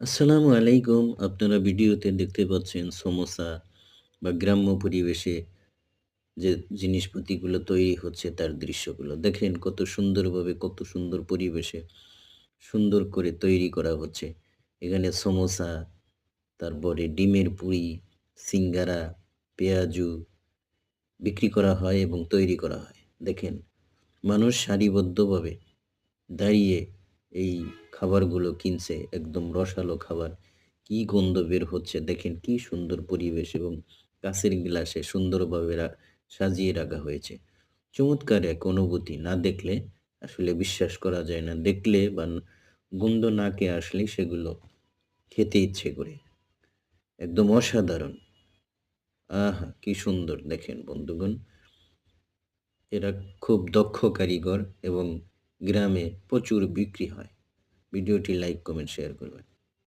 আসসালামু আলাইকুম। আপনারা ভিডিওতে দেখতে পাচ্ছেন সমোসা বা গ্রাম্য পরিবেশে যে জিনিসপাতিগুলো তৈরি হচ্ছে তার দৃশ্যগুলো। দেখেন কত সুন্দরভাবে কত সুন্দর পরিবেশে সুন্দর করে তৈরি করা হচ্ছে। এখানে সমোসা, তারপরে ডিমের পুরি, সিঙ্গারা, পেঁয়াজু বিক্রি করা হয় এবং তৈরি করা হয়। দেখেন মানুষ সারিবদ্ধভাবে দাঁড়িয়ে এই খাবারগুলো কিনছে, একদম রসালো খাবার। কি গন্ধ বের হচ্ছে, দেখেন কি সুন্দর পরিবেশ এবং কাঁচের গ্লাসে সুন্দরভাবে সাজিয়ে রাখা হয়েছে। চমৎকার এক অনুভূতি, না দেখলে আসলে বিশ্বাস করা যায় না। দেখলে বা ন- গন্ধ নাকে আসলে সেগুলো খেতে ইচ্ছে করে। একদম অসাধারণ। আহা, কি সুন্দর, দেখেন বন্ধুগণ। এরা খুব দক্ষ কারিগর এবং গ্রামে প্রচুর বিক্রি হয়। ভিডিওটি লাইক কমেন্ট শেয়ার করবেন।